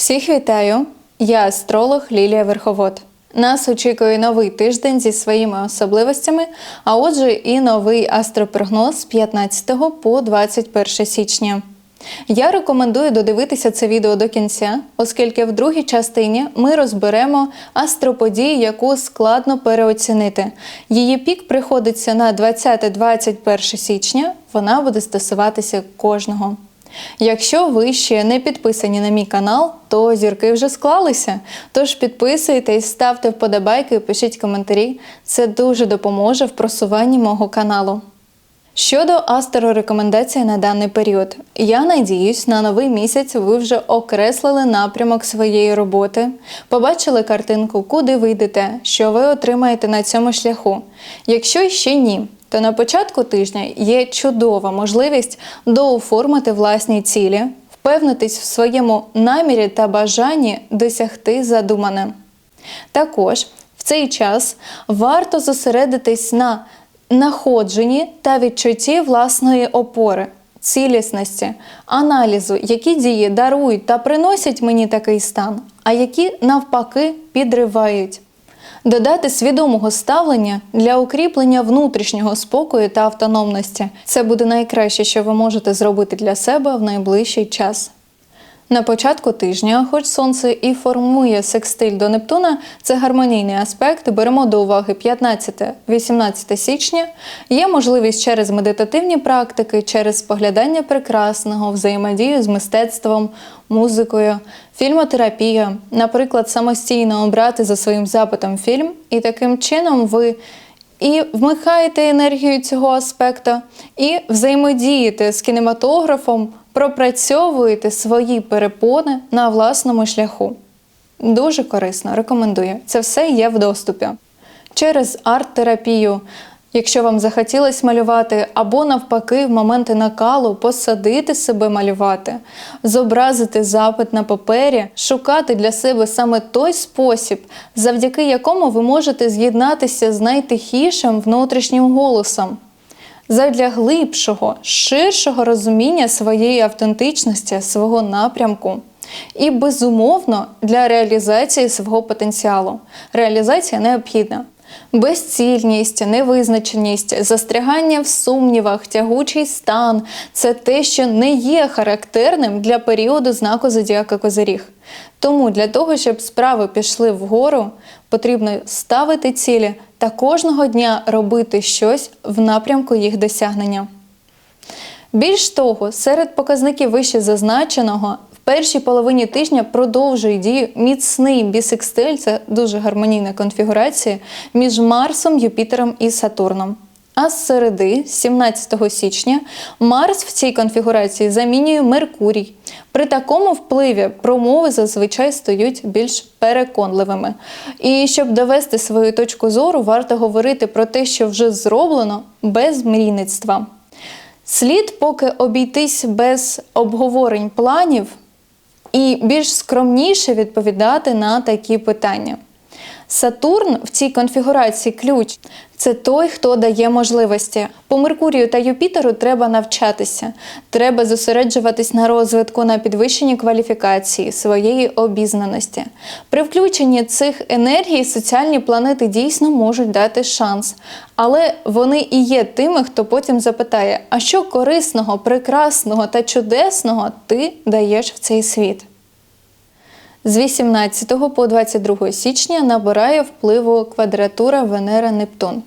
Всіх вітаю! Я астролог Лілія Верховод. Нас очікує новий тиждень зі своїми особливостями, а отже, і новий астропрогноз з 15 по 21 січня. Я рекомендую додивитися це відео до кінця, оскільки в другій частині ми розберемо астроподію, яку складно переоцінити. Її пік приходиться на 20-21 січня. Вона буде стосуватися кожного. Якщо ви ще не підписані на мій канал, то зірки вже склалися. Тож підписуйтесь, ставте вподобайки, пишіть коментарі. Це дуже допоможе в просуванні мого каналу. Щодо астрорекомендацій на даний період, я надіюсь, на новий місяць ви вже окреслили напрямок своєї роботи, побачили картинку, куди ви йдете, що ви отримаєте на цьому шляху. Якщо ще ні, то на початку тижня є чудова можливість дооформити власні цілі, впевнитись в своєму намірі та бажанні досягти задумане. Також в цей час варто зосередитись на находженні та відчутті власної опори, цілісності, аналізу, які дії дарують та приносять мені такий стан, а які навпаки підривають. Додати свідомого ставлення для укріплення внутрішнього спокою та автономності це буде найкраще, що ви можете зробити для себе в найближчий час. На початку тижня, хоч сонце і формує секстиль до Нептуна, це гармонійний аспект. Беремо до уваги 15-18 січня. Є можливість через медитативні практики, через споглядання прекрасного, взаємодію з мистецтвом, музикою, фільмотерапія, наприклад, самостійно обрати за своїм запитом фільм, і таким чином ви. І вмикаєте енергію цього аспекту, і взаємодієте з кінематографом, пропрацьовуєте свої перепони на власному шляху. Дуже корисно, рекомендую. Це все є в доступі. Через арт-терапію, якщо вам захотілось малювати, або навпаки, в моменти накалу посадити себе малювати, зобразити запит на папері, шукати для себе саме той спосіб, завдяки якому ви можете з'єднатися з найтихішим внутрішнім голосом задля глибшого, ширшого розуміння своєї автентичності, свого напрямку. І, безумовно, для реалізації свого потенціалу. Реалізація необхідна. Безцільність, невизначеність, застрягання в сумнівах, тягучий стан це те, що не є характерним для періоду знаку Зодіака Козиріг. Тому для того, щоб справи пішли вгору, потрібно ставити цілі та кожного дня робити щось в напрямку їх досягнення. Більш того, серед показників вище зазначеного першій половині тижня продовжує дію міцний бісекстиль, це дуже гармонійна конфігурація між Марсом, Юпітером і Сатурном. А з середи, 17 січня, Марс в цій конфігурації замінює Меркурій. При такому впливі промови зазвичай стають більш переконливими. І щоб довести свою точку зору, варто говорити про те, що вже зроблено без мрійництва. Слід поки обійтись без обговорень планів і більш скромніше відповідати на такі питання. Сатурн в цій конфігурації ключ це той, хто дає можливості. По Меркурію та Юпітеру треба навчатися, треба зосереджуватись на розвитку, на підвищенні кваліфікації, своєї обізнаності. При включенні цих енергій соціальні планети дійсно можуть дати шанс, але вони і є тими, хто потім запитає: а що корисного, прекрасного та чудесного ти даєш в цей світ? З 18 по 22 січня набирає впливу квадратура Венера-Нептун.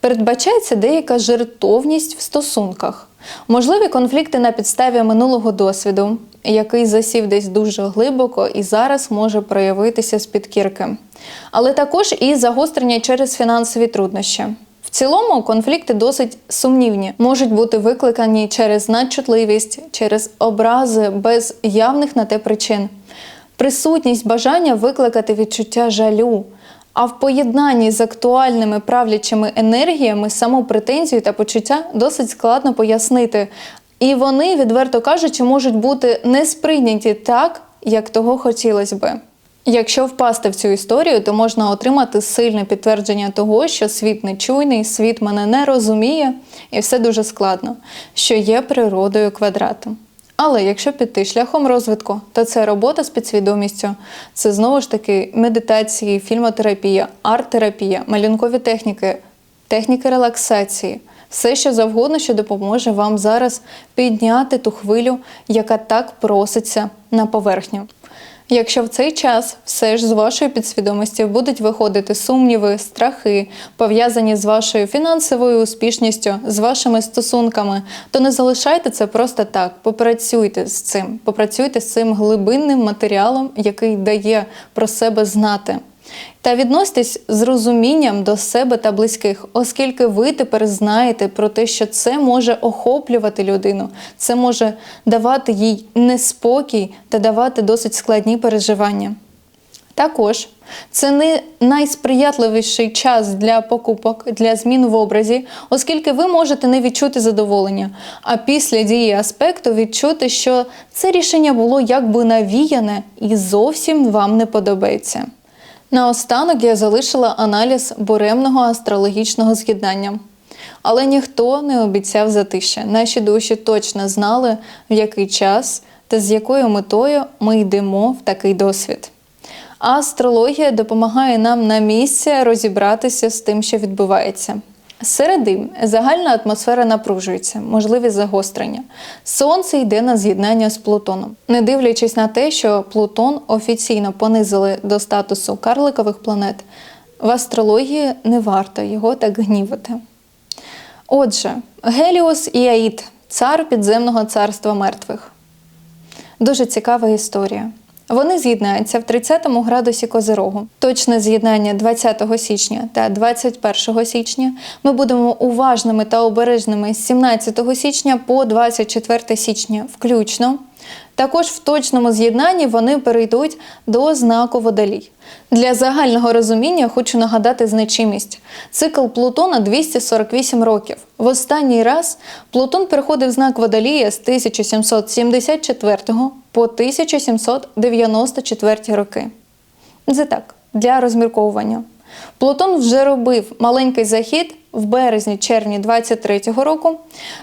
Передбачається деяка жертовність в стосунках, можливі конфлікти на підставі минулого досвіду, який засів десь дуже глибоко і зараз може проявитися з підкірки, але також і загострення через фінансові труднощі. В цілому конфлікти досить сумнівні, можуть бути викликані через надчутливість, через образи без явних на те причин присутність бажання викликати відчуття жалю. А в поєднанні з актуальними правлячими енергіями саму претензію та почуття досить складно пояснити. І вони, відверто кажучи, можуть бути не сприйняті так, як того хотілося би. Якщо впасти в цю історію, то можна отримати сильне підтвердження того, що світ нечуйний, світ мене не розуміє, і все дуже складно, що є природою квадрату. Але якщо піти шляхом розвитку, то це робота з підсвідомістю, це знову ж таки медитації, фільмотерапія, арт-терапія, малюнкові техніки, техніки релаксації, все що завгодно, що допоможе вам зараз підняти ту хвилю, яка так проситься на поверхню. Якщо в цей час все ж з вашої підсвідомості будуть виходити сумніви, страхи, пов'язані з вашою фінансовою успішністю, з вашими стосунками, то не залишайте це просто так. Попрацюйте з цим, попрацюйте з цим глибинним матеріалом, який дає про себе знати. Та відноситесь з розумінням до себе та близьких, оскільки ви тепер знаєте про те, що це може охоплювати людину, це може давати їй неспокій та давати досить складні переживання. Також це не найсприятливіший час для покупок, для змін в образі, оскільки ви можете не відчути задоволення, а після дії аспекту відчути, що це рішення було якби навіяне і зовсім вам не подобається. Наостанок я залишила аналіз буремного астрологічного з'єднання. Але ніхто не обіцяв затишя. Наші душі точно знали, в який час та з якою метою ми йдемо в такий досвід. Астрологія допомагає нам на місці розібратися з тим, що відбувається. Середи загальна атмосфера напружується, можливі загострення. Сонце йде на з'єднання з Плутоном, не дивлячись на те, що Плутон офіційно понизили до статусу карликових планет. В астрології не варто його так гнівити. Отже, Геліос і Аїд цар підземного царства мертвих. Дуже цікава історія. Вони з'єднаються в 30 градусі Козирогу. Точне з'єднання 20 січня та 21 січня. Ми будемо уважними та обережними з 17 січня по 24 січня, включно. Також в точному з'єднанні вони перейдуть до знаку водолій. Для загального розуміння хочу нагадати значимість. Цикл Плутона 248 років. В останній раз Плутон переходив знак водолія з 1774 по 1794 роки. Це так, для розмірковування. Плутон вже робив маленький захід в березні-червні 23-го року.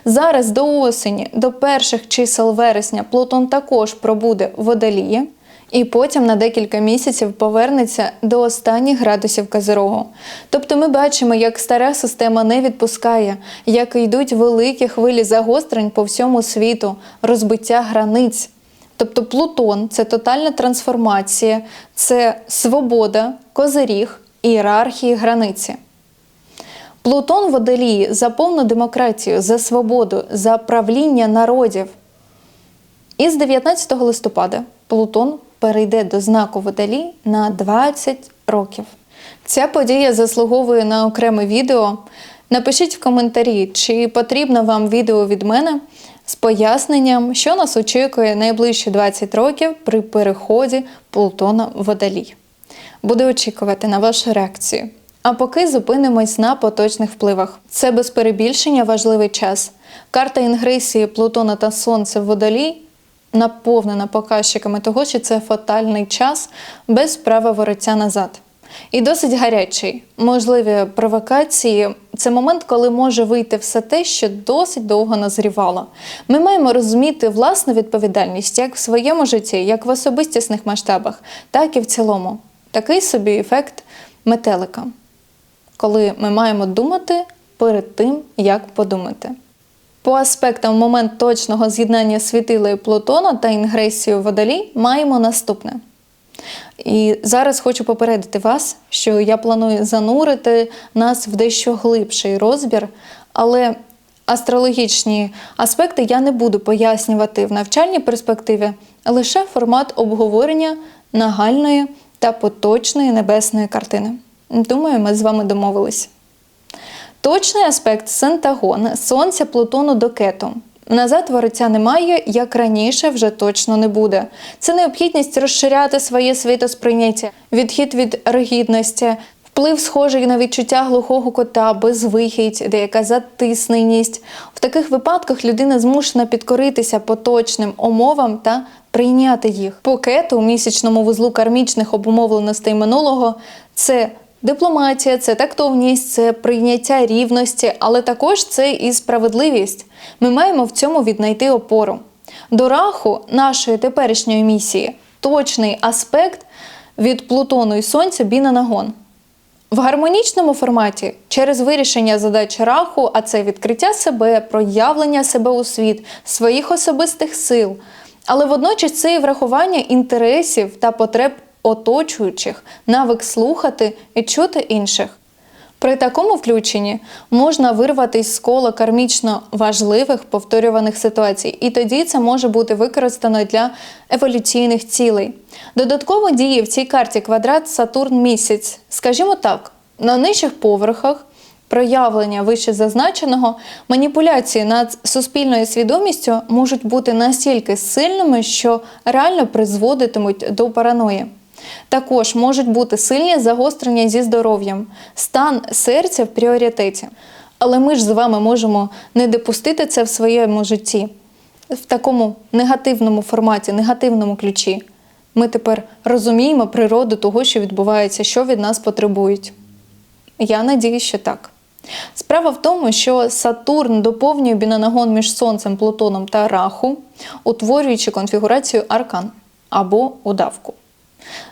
Зараз до осені, до перших чисел вересня, Плутон також пробуде в водолії. І потім на декілька місяців повернеться до останніх градусів Козирогу. Тобто ми бачимо, як стара система не відпускає, як йдуть великі хвилі загострень по всьому світу, розбиття границь. Тобто Плутон це тотальна трансформація, це свобода, козиріг, ієрархії границі. Плутон водолії за повну демократію, за свободу, за правління народів. І з 19 листопада Плутон перейде до знаку водолій на 20 років. Ця подія заслуговує на окреме відео. Напишіть в коментарі, чи потрібно вам відео від мене з поясненням, що нас очікує найближчі 20 років при переході Плутона водолій. Буду очікувати на вашу реакцію. А поки зупинимось на поточних впливах. Це без перебільшення важливий час. Карта інгресії Плутона та Сонця в водолій наповнена показчиками того, що це фатальний час без права вороття назад. І досить гарячий. Можливі провокації це момент, коли може вийти все те, що досить довго назрівало. Ми маємо розуміти власну відповідальність як в своєму житті, як в особистісних масштабах, так і в цілому. Такий собі ефект метелика, коли ми маємо думати перед тим, як подумати. По аспектам момент точного з'єднання світила і Плутона та інгресію водолій маємо наступне. І зараз хочу попередити вас, що я планую занурити нас в дещо глибший розбір, але астрологічні аспекти я не буду пояснювати в навчальній перспективі, лише формат обговорення нагальної та поточної небесної картини. Думаю, ми з вами домовились. Точний аспект синтагон Сонця Плутону до кету. Назад вороття немає, як раніше вже точно не буде. Це необхідність розширяти своє світосприйняття, відхід від ригідності, вплив схожий на відчуття глухого кота, безвихідь, деяка затисненість. В таких випадках людина змушена підкоритися поточним умовам та прийняти їх. покету у місячному вузлу кармічних обумовленостей минулого це Дипломатія це тактовність, це прийняття рівності, але також це і справедливість. Ми маємо в цьому віднайти опору. До раху нашої теперішньої місії точний аспект від Плутону і Сонця біна нагон. В гармонічному форматі через вирішення задач раху, а це відкриття себе, проявлення себе у світ, своїх особистих сил, але водночас це і врахування інтересів та потреб оточуючих, навик слухати і чути інших. При такому включенні можна вирватися з кола кармічно важливих повторюваних ситуацій, і тоді це може бути використано для еволюційних цілей. Додатково діє в цій карті квадрат Сатурн місяць. Скажімо так, на нижчих поверхах проявлення вище зазначеного, маніпуляції над суспільною свідомістю можуть бути настільки сильними, що реально призводитимуть до параної. Також можуть бути сильні загострення зі здоров'ям, стан серця в пріоритеті. Але ми ж з вами можемо не допустити це в своєму житті в такому негативному форматі, негативному ключі. Ми тепер розуміємо природу того, що відбувається, що від нас потребують. Я надію, що так. Справа в тому, що Сатурн доповнює бінанагон між Сонцем, Плутоном та Раху, утворюючи конфігурацію аркан або удавку.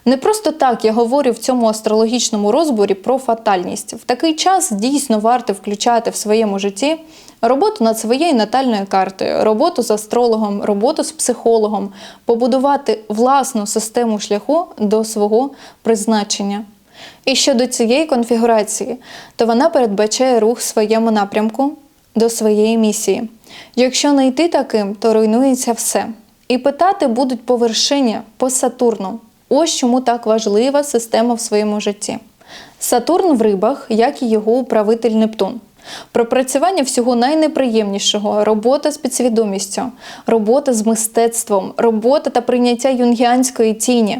Не просто так я говорю в цьому астрологічному розборі про фатальність. В такий час дійсно варто включати в своєму житті роботу над своєю натальною картою, роботу з астрологом, роботу з психологом, побудувати власну систему шляху до свого призначення. І щодо цієї конфігурації, то вона передбачає рух в своєму напрямку до своєї місії. Якщо не йти таким, то руйнується все. І питати будуть по вершині, по Сатурну. Ось чому так важлива система в своєму житті. Сатурн в рибах, як і його управитель Нептун. Пропрацювання всього найнеприємнішого, робота з підсвідомістю, робота з мистецтвом, робота та прийняття юнгіанської тіні.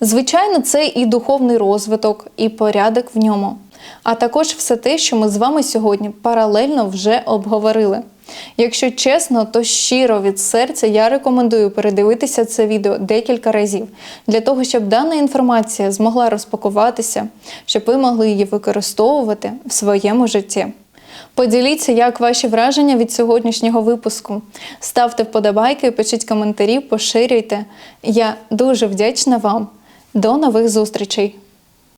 Звичайно, це і духовний розвиток, і порядок в ньому, а також все те, що ми з вами сьогодні паралельно вже обговорили. Якщо чесно, то щиро від серця я рекомендую передивитися це відео декілька разів для того, щоб дана інформація змогла розпакуватися, щоб ви могли її використовувати в своєму житті. Поділіться, як ваші враження від сьогоднішнього випуску. Ставте вподобайки, пишіть коментарі, поширюйте. Я дуже вдячна вам. До нових зустрічей!